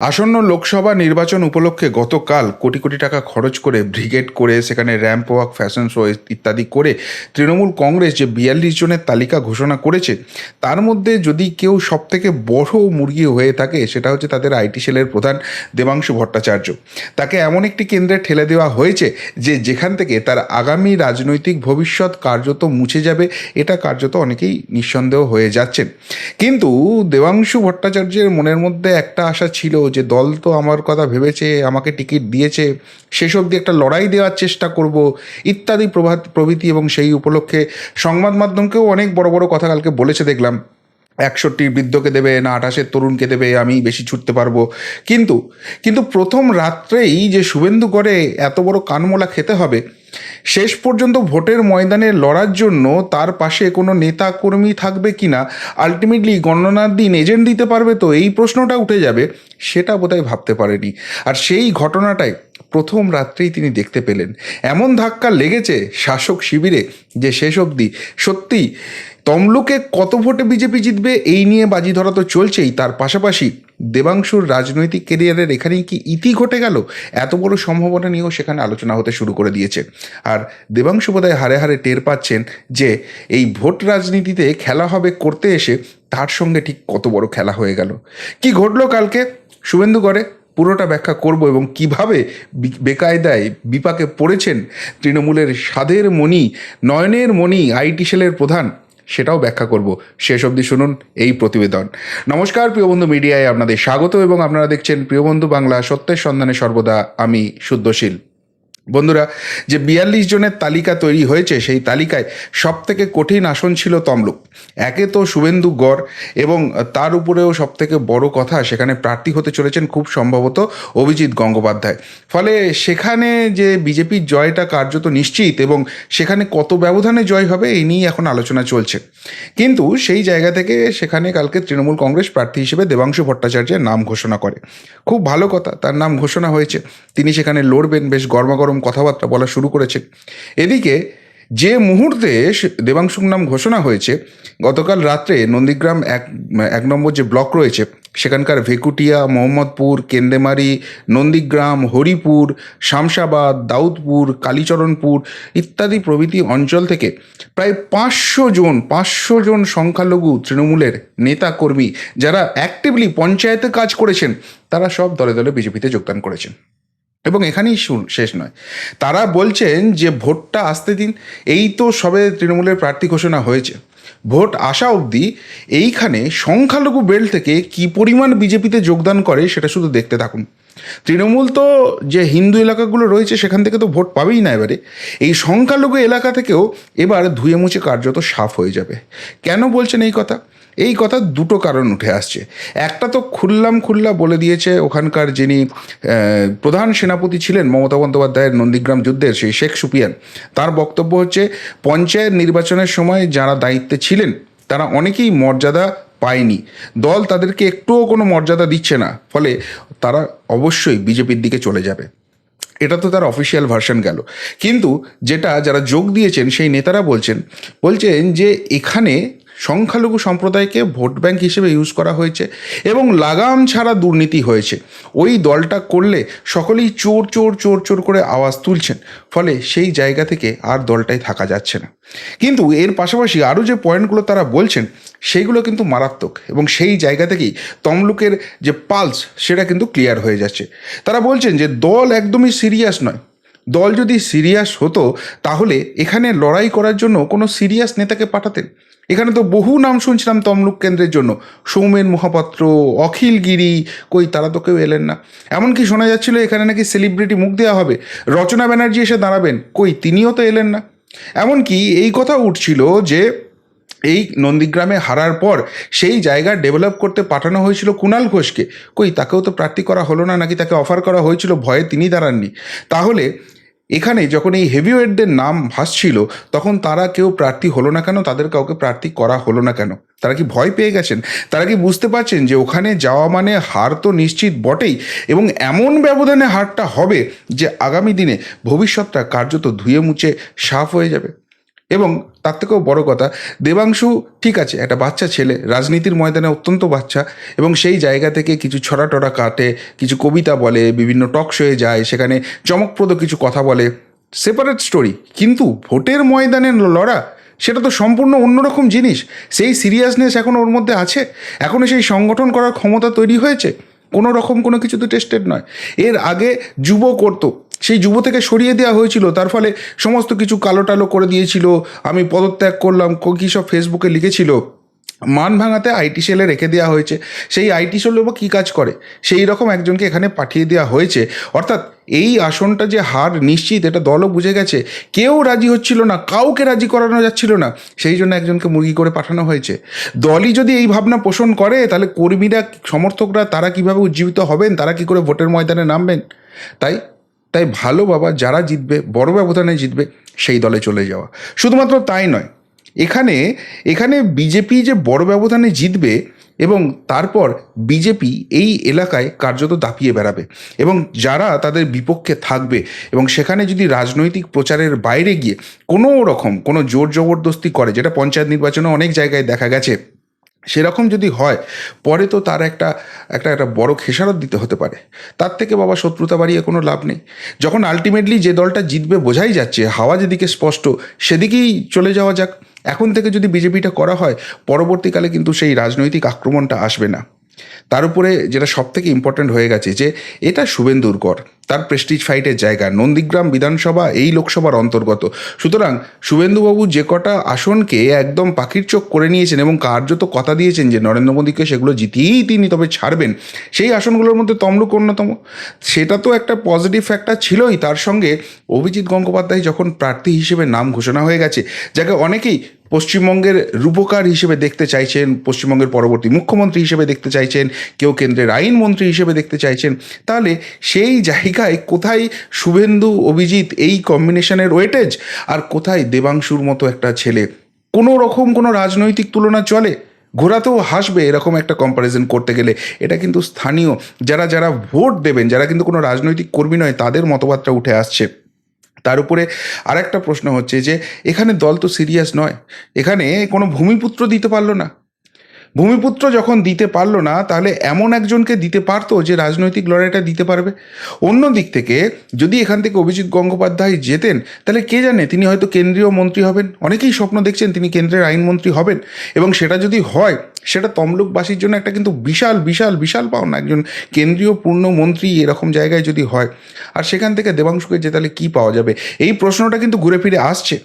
আসন্ন লোকসভা নির্বাচন উপলক্ষে গতকাল কোটি কোটি টাকা খরচ করে ব্রিগেড করে সেখানে র্যাম্প ওয়াক ফ্যাশন শো ইত্যাদি করে তৃণমূল কংগ্রেস যে বিয়াল্লিশ জনের তালিকা ঘোষণা করেছে, তার মধ্যে যদি কেউ সবথেকে বড় মুরগি হয়ে থাকে সেটা হচ্ছে তাদের আইটি সেলের প্রধান দেবাংশু ভট্টাচার্য। তাকে এমন একটি কেন্দ্রে ঠেলে দেওয়া হয়েছে যে যেখান থেকে তার আগামী রাজনৈতিক ভবিষ্যৎ কার্যত মুছে যাবে, এটা কার্যত অনেকেই নিঃসন্দেহ হয়ে যাচ্ছেন। কিন্তু দেবাংশু ভট্টাচার্যের মনের মধ্যে একটা আশা ছিল যে দল তো আমার কথা ভেবেছে, আমাকে টিকিট দিয়েছে, শেষ দিয়ে একটা লড়াই দেওয়ার চেষ্টা করব, ইত্যাদি প্রভাত, প্রভৃতি এবং সেই উপলক্ষে সংবাদ মাধ্যমকেও অনেক বড় বড় কথা কালকে বলেছে দেখলাম। একষট্টির বৃদ্ধকে দেবে, না আঠাশের তরুণকে দেবে, আমি বেশি ছুটতে পারব। কিন্তু কিন্তু প্রথম রাত্রেই যে শুভেন্দু করে এত বড় কানমোলা খেতে হবে, শেষ পর্যন্ত ভোটের ময়দানে লড়ার জন্য তার পাশে কোনো নেতা কর্মী থাকবে কি না আলটিমেটলি গণনার দিন এজেন্ট দিতে পারবে তো এই প্রশ্নটা উঠে যাবে, সেটা বোধহয় ভাবতে পারেনি। আর সেই ঘটনাটাই প্রথম রাত্রেই তিনি দেখতে পেলেন। এমন ধাক্কা লেগেছে শাসক শিবিরে যে শেষ অবধি সত্যি তমলুকে কত ভোটে বিজেপি জিতবে এই নিয়ে বাজি ধরা তো চলছেই। তার পাশাপাশি দেবাংশুর রাজনৈতিক কেরিয়ারের এখানেই কি ইতি ঘটে গেল? এত বড় সম্ভাবনা নিয়েও সেখানে আলোচনা হতে শুরু করে দিয়েছে। আর দেবাংশু বোধহয় হারে হারে টের পাচ্ছেন যে এই ভোট রাজনীতিতে খেলা হবে করতে এসে তার সঙ্গে ঠিক কত বড় খেলা হয়ে গেল। কি ঘটলো কালকে? শুভেন্দু করে পুরোটা ব্যাখ্যা করব এবং কীভাবে বেকায়দায় বিপাকে পড়েছেন তৃণমূলের স্বাদের মণি, নয়নের মণি, আইটি সেলের প্রধান সেটাও ব্যাখ্যা করব। শেষ অবধি শুনুন এই প্রতিবেদন। নমস্কার, প্রিয় বন্ধু মিডিয়ায় আপনাদের স্বাগত এবং আপনারা দেখছেন প্রিয় বন্ধু বাংলা সত্যের সন্ধানে সর্বদা আমি শুদ্ধশীল। বন্ধুরা, যে বিয়াল্লিশ জনের তালিকা তৈরি হয়েছে, সেই তালিকায় সব থেকে কঠিন আসন ছিল তমলুক। একে তো শুভেন্দু গড় এবং তার উপরেও সব থেকে বড় কথা সেখানে প্রার্থী হতে চলেছেন খুব সম্ভবত অভিজিৎ গঙ্গোপাধ্যায়। ফলে সেখানে যে বিজেপির জয়টা কার্যত নিশ্চিত এবং সেখানে কত ব্যবধানে জয় হবে, এই নিয়েই এখন আলোচনা চলছে। কিন্তু সেই জায়গা থেকে সেখানে কালকে তৃণমূল কংগ্রেস প্রার্থী হিসেবে দেবাংশু ভট্টাচার্যের নাম ঘোষণা করে। খুব ভালো কথা, তার নাম ঘোষণা হয়েছে। তিনি সেখানে লড়বেন, বেশ গরমাগরম কথাবার্তা বলা শুরু করেছে। এদিকে যে মুহূর্তে দেবাংশুর নাম ঘোষণা হয়েছে, গতকাল রাত্রে নন্দীগ্রাম এক এক নম্বর যে ব্লক রয়েছে, সেখানকার ভেকুটিয়া, মোহাম্মদপুর, কেন্দেমারি, নন্দীগ্রাম, হরিপুর, শামশাবাদ, দাউদপুর, কালীচরণপুর ইত্যাদি প্রভৃতি অঞ্চল থেকে প্রায় পাঁচশো জন পাঁচশো জন সংখ্যালঘু তৃণমূলের নেতা কর্মী যারা অ্যাক্টিভলি পঞ্চায়েতে কাজ করেছেন, তারা সব দলে দলে বিজেপিতে যোগদান করেছেন। এবং এখানেই শেষ নয়। তারা বলছেন যে ভোটটা আসতে দিন, এই তো সবে তৃণমূলের প্রার্থী ঘোষণা হয়েছে। ভোট আসা অবধি এইখানে সংখ্যালঘু বেল্ট থেকে কি পরিমাণ বিজেপিতে যোগদান করে সেটা শুধু দেখতে থাকুন। তৃণমূল তো যে হিন্দু এলাকাগুলো রয়েছে সেখান থেকে তো ভোট পাবেই না এবারে। এই সংখ্যালঘু এলাকা থেকেও এবার ধুয়ে মুছে কার্যত সাফ হয়ে যাবে। কেন বলছেন এই কথা? এই কথা দুটো কারণ উঠে আসছে। একটা তো খুল্লাম খুল্লা বলে দিয়েছে ওখানকার যিনি প্রধান সেনাপতি ছিলেন মমতা বন্দ্যোপাধ্যায়ের নন্দীগ্রাম যুদ্ধের সেই শেখ সুপিয়ান, তার বক্তব্য হচ্ছে পঞ্চায়েত নির্বাচনের সময় যারা দায়িত্বে ছিলেন, তারা অনেকেই মর্যাদা পায়নি। দল তাদেরকে একটুও কোনো মর্যাদা দিচ্ছে না, ফলে তারা অবশ্যই বিজেপির দিকে চলে যাবে। এটা তো তার অফিসিয়াল ভার্সন গেল। কিন্তু যেটা যারা যোগ দিয়েছেন, সেই নেতারা বলছেন বলছেন যে এখানে সংখ্যালঘু সম্প্রদায়কে ভোট ব্যাংক হিসেবে ইউজ করা হয়েছে এবং লাগাম ছাড়া দুর্নীতি হয়েছে। ওই দলটা করলে সকলেই চোর চোর চোর চোর করে আওয়াজ তুলছেন। ফলে সেই জায়গা থেকে আর দলটাই থাকা যাচ্ছে না। কিন্তু এর পাশাপাশি আরও যে পয়েন্টগুলো তারা বলছেন সেইগুলো কিন্তু মারাত্মক এবং সেই জায়গা থেকেই তমলুকের যে পালস সেটা কিন্তু ক্লিয়ার হয়ে যাচ্ছে। তারা বলছেন যে দল একদমই সিরিয়াস নয়। দল যদি সিরিয়াস হতো, তাহলে এখানে লড়াই করার জন্য কোনো সিরিয়াস নেতাকে পাঠাতেন। এখানে তো বহু নাম শুনছিলাম তমলুক কেন্দ্রের জন্য। সৌমেন মহাপাত্র অখিল গিরি, কই তারা তো কেউ এলেন না। এমনকি শোনা যাচ্ছিল এখানে নাকি সেলিব্রিটি মুখ দেওয়া হবে। রচনা ব্যানার্জি এসে দাঁড়াবেন, কই তিনিও তো এলেন না। এমনকি এই কথা উঠছিল যে, এই নন্দীগ্রামে হারার পর সেই জায়গা ডেভেলপ করতে পাঠানো হয়েছিল কুণাল ঘোষকে। কই তাকেও তো প্রার্থী করা হলো না, নাকি তাকে অফার করা হয়েছিল, ভয়ে তিনি দাঁড়াননি। তাহলে এখানে যখন এই হেভিওয়েটদের নাম ভাসছিল, তখন তারা কেউ প্রার্থী হলো না কেন? তাদের কাউকে প্রার্থী করা হলো না কেন? তারা কি ভয় পেয়ে গেছেন? তারা কি বুঝতে পারছেন যে ওখানে যাওয়া মানে হার তো নিশ্চিত বটেই? এবং এমন ব্যবধানে হারটা হবে যে আগামী দিনে ভবিষ্যৎটা কার্যত ধুয়ে মুছে সাফ হয়ে যাবে। এবং তার থেকেও বড় কথা, দেবাংশু ঠিক আছে, একটা বাচ্চা ছেলে, রাজনীতির ময়দানে অত্যন্ত বাচ্চা এবং সেই জায়গা থেকে কিছু ছড়া টড়া কাটে, কিছু কবিতা বলে, বিভিন্ন টক শোয়ে যায়, সেখানে চমকপ্রদ কিছু কথা বলে সেপারেট স্টোরি কিন্তু ভোটের ময়দানে লড়া, সেটা তো সম্পূর্ণ অন্যরকম জিনিস। সেই সিরিয়াসনেস এখন ওর মধ্যে আছে? এখনও সেই সংগঠন করার ক্ষমতা তৈরি হয়েছে? কোনো রকম কোনো কিছু তো টেস্টেড নয়। এর আগে যুব করতো সেই যুব থেকে সরিয়ে দেওয়া হয়েছিল। তার ফলে সমস্ত কিছু কালো টালো করে দিয়েছিল। আমি পদত্যাগ করলাম। কী সব ফেসবুকে লিখেছিল? মান ভাঙাতে আইটি সেলে রেখে দেওয়া হয়েছে। সেই আইটি সেলে বা কী কাজ করে? সেই রকম একজনকে এখানে পাঠিয়ে দেওয়া হয়েছে। অর্থাৎ এই আসনটা যে হার নিশ্চিত, এটা দলও বুঝে গেছে। কেউ রাজি হচ্ছিল না, কাউকে রাজি করানো যাচ্ছিল না। সেই জন্য একজনকে মুরগি করে পাঠানো হয়েছে। দলই যদি এই ভাবনা পোষণ করে, তাহলে কর্মীরা, সমর্থকরা তারা কীভাবে উজ্জীবিত হবেন? তারা কি করে ভোটের ময়দানে নামবেন? তাই তাই ভালো বাবা যারা জিতবে, বড় ব্যবধানে জিতবে, সেই দলে চলে যাওয়া। শুধুমাত্র তাই নয়, এখানে এখানে বিজেপি যে বড় ব্যবধানে জিতবে এবং তারপর বিজেপি এই এলাকায় কার্যত দাপিয়ে বেড়াবে এবং যারা তাদের বিপক্ষে থাকবে এবং সেখানে যদি রাজনৈতিক প্রচারের বাইরে গিয়ে কোনো রকম কোনো জোর জবরদস্তি করে, যেটা পঞ্চায়েত নির্বাচনে অনেক জায়গায় দেখা গেছে সেরকম যদি হয়, পরে তো তার একটা একটা একটা বড় খেসারত দিতে হতে পারে। তার থেকে বাবা শত্রুতা বাড়িয়ে কোনো লাভ নেই। যখন আলটিমেটলি যে দলটা জিতবে বোঝাই যাচ্ছে, হাওয়া যেদিকে স্পষ্ট, সেদিকেই চলে যাওয়া যাক। এখন থেকে যদি বিজেপিটা করা হয়, পরবর্তীকালে কিন্তু সেই রাজনৈতিক আক্রমণটা আসবে না। তার উপরে যেটা সব থেকে ইম্পর্ট্যান্ট হয়ে গেছে যে, এটা শুভেন্দুর কর তার প্রেস্টিজ ফাইটের জায়গা। নন্দীগ্রাম বিধানসভা এই লোকসভার অন্তর্গত। সুতরাং শুভেন্দুবাবু যে কটা আসনকে একদম পাখির চোখ করে নিয়েছেন এবং কার্যত কথা দিয়েছেন যে নরেন্দ্র মোদীকে সেগুলো জিতিয়েই তিনি তবে ছাড়বেন, সেই আসনগুলোর মধ্যে তমলুক অন্যতম। সেটা তো একটা পজিটিভ ফ্যাক্টর ছিলই। তার সঙ্গে অভিজিৎ গঙ্গোপাধ্যায় যখন প্রার্থী হিসেবে নাম ঘোষণা হয়ে গেছে, যাকে অনেকেই পশ্চিমবঙ্গের রূপকার হিসেবে দেখতে চাইছেন, পশ্চিমবঙ্গের পরবর্তী মুখ্যমন্ত্রী হিসেবে দেখতে চাইছেন, কেউ কেন্দ্রের আইনমন্ত্রী হিসেবে দেখতে চাইছেন, তাহলে সেই জায়গায় কোথায় শুভেন্দু, অভিজিৎ এই কম্বিনেশনের ওয়েটেজ আর কোথায় দেবাংশুর মতো একটা ছেলে? কোনো রকম কোনো রাজনৈতিক তুলনা চলে? ঘোরাতেও হাসবে এরকম একটা কম্প্যারিজন করতে গেলে। এটা কিন্তু স্থানীয়। যারা যারা ভোট দেবেন, যারা কিন্তু কোনো রাজনৈতিক কর্মী নয়, তাদের মতবাদটা উঠে আসছে। তার উপরে আরেকটা প্রশ্ন হচ্ছে যে, এখানে দল তো সিরিয়াস নয়। এখানে কোনো ভূমিপুত্র দিতে পারল না। ভূমিপুত্র যখন দিতে পারল না, তাহলে এমন একজনকে দিতে পারতো যে রাজনৈতিক লড়াইটা দিতে পারবে? অন্য দিক থেকে, যদি এখান থেকে অভিজিৎ গঙ্গোপাধ্যায় যেতেন, তাহলে কে জানে, তিনি হয়তো কেন্দ্রীয় মন্ত্রী হবেন। অনেকেই স্বপ্ন দেখছেন তিনি কেন্দ্রের আইনমন্ত্রী হবেন। এবং সেটা যদি হয়, সেটা তমলুকবাসীর জন্য একটা কিন্তু বিশাল বিশাল বিশাল পাওনা। একজন কেন্দ্রীয় পূর্ণ মন্ত্রী এরকম জায়গায় যদি হয়, আর সেখান থেকে দেবাংশুকে যে তাহলে কী পাওয়া যাবে? এই প্রশ্নটা কিন্তু ঘুরে ফিরে আসছে।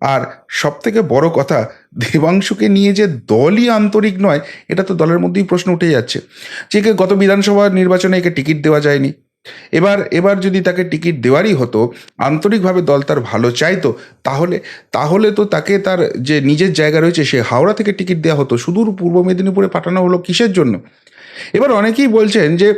আর সব থেকে বড় কথা দেবাংশুকে নিয়ে যে দলই আন্তরিক নয়, এটা তো দলের মধ্যেই প্রশ্ন উঠে যাচ্ছে। যে গত বিধানসভা নির্বাচনে একে টিকিট দেওয়া যায়নি। এবার এবার যদি তাকে টিকিট দেওয়ারই হতো, আন্তরিকভাবে দল তার ভালো চাইতো, তাহলে তাহলে তো তাকে তার যে নিজের জায়গা রয়েছে, সে হাওড়া থেকে টিকিট দেওয়া হতো। সুদূর পূর্ব মেদিনীপুরে পাঠানো হলো কিসের জন্য? এবার অনেকেই বলছেন যে,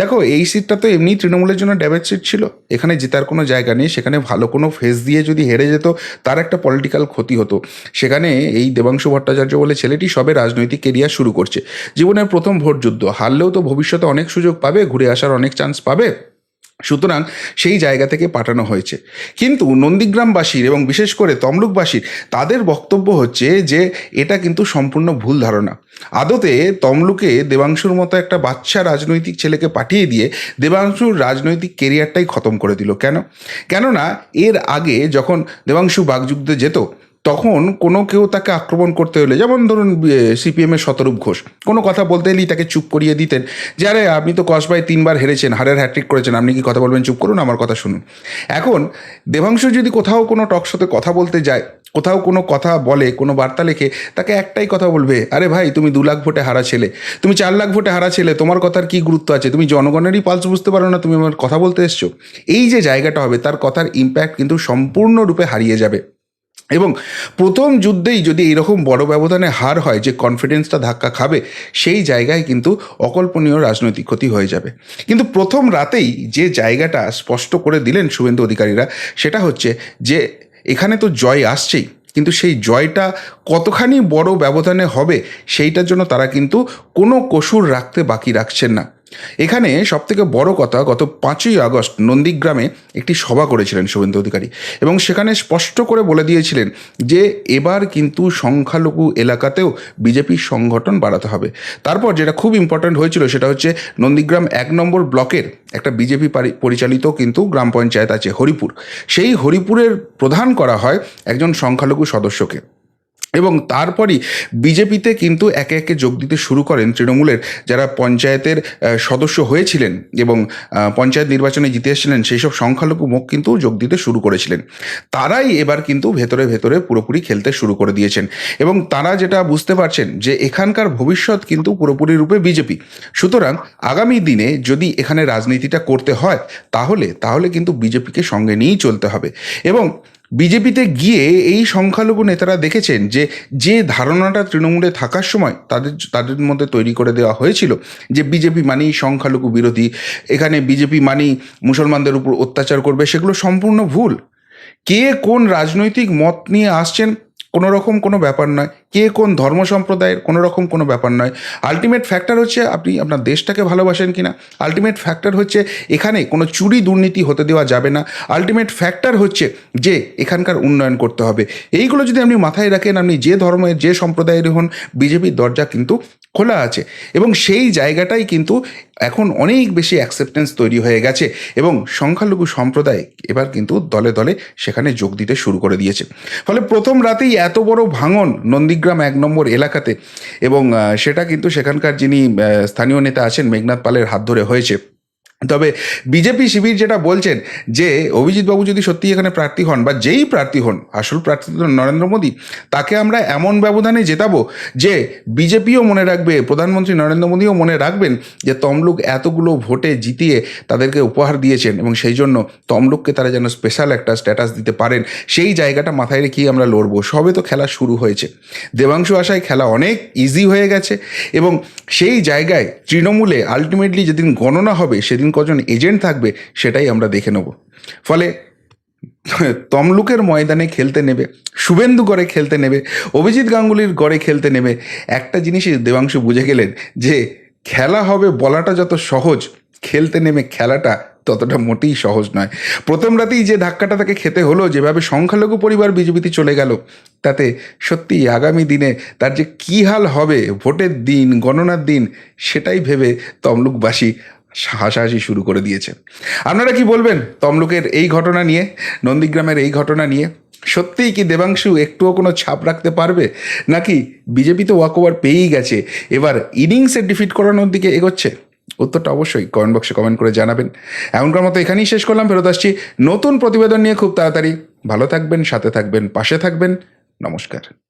দেখো, এই সিটটা তো এমনি তৃণমূলের জন্য ড্যামেজ সিট ছিল। এখানে জেতার কোনো জায়গা নেই, সেখানে ভালো কোনো ফেস দিয়ে যদি হেরে যেত, তার একটা পলিটিক্যাল ক্ষতি হতো। সেখানে এই দেবাংশু ভট্টাচার্য বলে ছেলেটি সবে রাজনৈতিক কেরিয়ার শুরু করছে। জীবনের প্রথম ভোট যুদ্ধ হারলেও তো ভবিষ্যতে অনেক সুযোগ পাবে, ঘুরে আসার অনেক চান্স পাবে। সুতরাং সেই জায়গা থেকে পাঠানো হয়েছে। কিন্তু নন্দীগ্রামবাসীর এবং বিশেষ করে তমলুকবাসীর তাদের বক্তব্য হচ্ছে যে এটা কিন্তু সম্পূর্ণ ভুল ধারণা। আদতে তমলুকে দেবাংশুর মতো একটা বাচ্চা রাজনৈতিক ছেলেকে পাঠিয়ে দিয়ে দেবাংশুর রাজনৈতিক কেরিয়ারটাই খতম করে দিল। কেন? কেননা এর আগে যখন দেবাংশু বাগযুদ্ধে যেত তখন কোনো কেউ তাকে আক্রমণ করতে হলে, যেমন ধরুন সিপিএমের শতরূপ ঘোষ, কোনো কথা বলতে এলেই তাকে চুপ করিয়ে দিতেন। যে, আরে, আপনি তো কসবায় তিনবার হেরেছেন, হারের হ্যাট্রিক করেছেন, আপনি কি কথা বলবেন? চুপ করুন, আমার কথা শুনুন। এখন, দেবাংশু যদি কোথাও কোনো টকশোতে কথা বলতে যায়, কোথাও কোনো কথা বলে, কোনো বার্তা লেখে, তাকে একটাই কথা বলবে, আরে ভাই, তুমি দু লাখ ভোটে হারা ছেলে, তুমি চার লাখ ভোটে হারা ছেলে, তোমার কথার কি গুরুত্ব আছে? তুমি জনগণেরই পালস বুঝতে পারো না, তুমি আমার কথা বলতে এসছো। এই যে জায়গাটা হবে, তার কথার ইম্প্যাক্ট কিন্তু সম্পূর্ণরূপে হারিয়ে যাবে। এবং প্রথম যুদ্ধেই যদি এরকম বড় ব্যবধানে হার হয় যে কনফিডেন্সটা ধাক্কা খাবে, সেই জায়গায় কিন্তু অকল্পনীয় রাজনৈতিক ক্ষতি হয়ে যাবে। কিন্তু প্রথম রাতেই যে জায়গাটা স্পষ্ট করে দিলেন শুভেন্দু অধিকারীরা, সেটা হচ্ছে যে এখানে তো জয় আসছেই, কিন্তু সেই জয়টা কতখানি বড় ব্যবধানে হবে, সেইটার জন্য তারা কিন্তু কোনো কসুর রাখতে বাকি রাখছেন না। এখানে সবথেকে বড় কথা, গত পাঁচই আগস্ট নন্দীগ্রামে একটি সভা করেছিলেন শুভেন্দু অধিকারী এবং সেখানে স্পষ্ট করে বলে দিয়েছিলেন যে এবার কিন্তু সংখ্যালঘু এলাকাতেও বিজেপির সংগঠন বাড়াতে হবে। তারপর যেটা খুব ইম্পর্ট্যান্ট হয়েছিল সেটা হচ্ছে নন্দীগ্রাম এক নম্বর ব্লকের একটা বিজেপি পরিচালিত কিন্তু গ্রাম পঞ্চায়েত আছে হরিপুর। সেই হরিপুরের প্রধান করা হয় একজন সংখ্যালঘু সদস্যকে। এবং তারপরই বিজেপিতে কিন্তু একে একে যোগ দিতে শুরু করেন তৃণমূলের যারা পঞ্চায়েতের সদস্য হয়েছিলেন এবং পঞ্চায়েত নির্বাচনে জিতে এসেছিলেন সেই সব সংখ্যালঘু মুখ কিন্তু যোগ দিতে শুরু করেছিলেন। তারাই এবার কিন্তু ভেতরে ভেতরে পুরোপুরি খেলতে শুরু করে দিয়েছেন এবং তারা যেটা বুঝতে পারছেন যে এখানকার ভবিষ্যৎ কিন্তু পুরোপুরি রূপে বিজেপি। সুতরাং আগামী দিনে যদি এখানে রাজনীতিটা করতে হয়, তাহলে তাহলে কিন্তু বিজেপিকে সঙ্গে নিয়েই চলতে হবে। এবং বিজেপিতে গিয়ে এই সংখ্যালঘু নেতারা দেখেছেন যে যে ধারণাটা তৃণমূলে থাকার সময় তাদের তাদের মধ্যে তৈরি করে দেওয়া হয়েছিল যে বিজেপি মানেই সংখ্যালঘু বিরোধী, এখানে বিজেপি মানেই মুসলমানদের উপর অত্যাচার করবে, সেগুলো সম্পূর্ণ ভুল। কে কোন রাজনৈতিক মত নিয়ে আসছেন কোনো রকম কোনো ব্যাপার নয়। কে কোন ধর্ম সম্প্রদায়ের কোনো রকম কোনো ব্যাপার নয়। আলটিমেট ফ্যাক্টর হচ্ছে আপনি আপনার দেশটাকে ভালোবাসেন কি না আলটিমেট ফ্যাক্টর হচ্ছে এখানে কোনো চুরি দুর্নীতি হতে দেওয়া যাবে না। আলটিমেট ফ্যাক্টর হচ্ছে যে এখানকার উন্নয়ন করতে হবে। এইগুলো যদি আপনি মাথায় রাখেন, আপনি যে ধর্মের, যে সম্প্রদায়ের হন, বিজেপির দরজা কিন্তু খোলা আছে। এবং সেই জায়গাটাই কিন্তু এখন অনেক বেশি অ্যাকসেপ্টেন্স তৈরি হয়ে গেছে এবং সংখ্যালঘু সম্প্রদায় এবার কিন্তু দলে দলে সেখানে যোগ দিতে শুরু করে দিয়েছে। ফলে প্রথম রাতেই এত বড় ভাঙন নন্দীগ্রাম এক নম্বর এলাকাতে এবং সেটা কিন্তু সেখানকার যিনি স্থানীয় নেতা আছেন মেঘনাথ পালের হাত ধরে হয়েছে। তবে বিজেপি শিবির যেটা বলছেন যে অভিজিৎবাবু যদি সত্যি এখানে প্রার্থী হন বা যেই প্রার্থী হন, আসল প্রার্থী তো নরেন্দ্র মোদী, তাকে আমরা এমন ব্যবধানে জেতাবো যে বিজেপিও মনে রাখবে, প্রধানমন্ত্রী নরেন্দ্র মোদীও মনে রাখবেন যে তমলুক এতগুলো ভোটে জিতিয়ে তাদেরকে উপহার দিয়েছেন এবং সেই জন্য তমলুককে তারা যেন স্পেশাল একটা স্ট্যাটাস দিতে পারেন, সেই জায়গাটা মাথায় রেখেই আমরা লড়বো। সবে তো খেলা শুরু হয়েছে। দেবাংশু আশায় খেলা অনেক ইজি হয়ে গেছে এবং সেই জায়গায় তৃণমূলে আলটিমেটলি যেদিন গণনা হবে, সেদিন কজন এজেন্ট থাকবে সেটাই আমরা দেখে নেব। ফলে তমলুকের ময়দানে খেলতে নেবে, শুভেন্দু গড়ে খেলতে নেবে, অভিজিৎ গাঙ্গুলির গড়ে খেলতে নেবে। একটা জিনিসই দেবাংশু বুঝে গেলেন যে খেলা হবে বলাটা যত সহজ, খেলতে নেমে খেলাটা ততটা মোটেই সহজ নয়। প্রথম রাতেই যে ধাক্কাটা তাকে খেতে হলো, যেভাবে সংখ্যালঘু পরিবার বিজেপিতে চলে গেল, তাতে সত্যি আগামী দিনে তার যে কী হাল হবে, ভোটের দিন, গণনার দিন, সেটাই ভেবে তমলুকবাসী হাসাহাসি শুরু করে দিয়েছে। আপনারা কি বলবেন তমলুকের এই ঘটনা নিয়ে, নন্দীগ্রামের এই ঘটনা নিয়ে? সত্যিই কি দেবাংশু একটুও কোনো ছাপ রাখতে পারবে? নাকি বিজেপি তো ওয়াক ওভার পেয়েই গেছে, এবার ইনিংসে ডিফিট করানোর দিকে এগোচ্ছে? উত্তরটা অবশ্যই কমেন্ট বক্সে কমেন্ট করে জানাবেন। এমনকার মতো এখানেই শেষ করলাম, ফেরত আসছি নতুন প্রতিবেদন নিয়ে খুব তাড়াতাড়ি। ভালো থাকবেন, সাথে থাকবেন, পাশে থাকবেন। নমস্কার।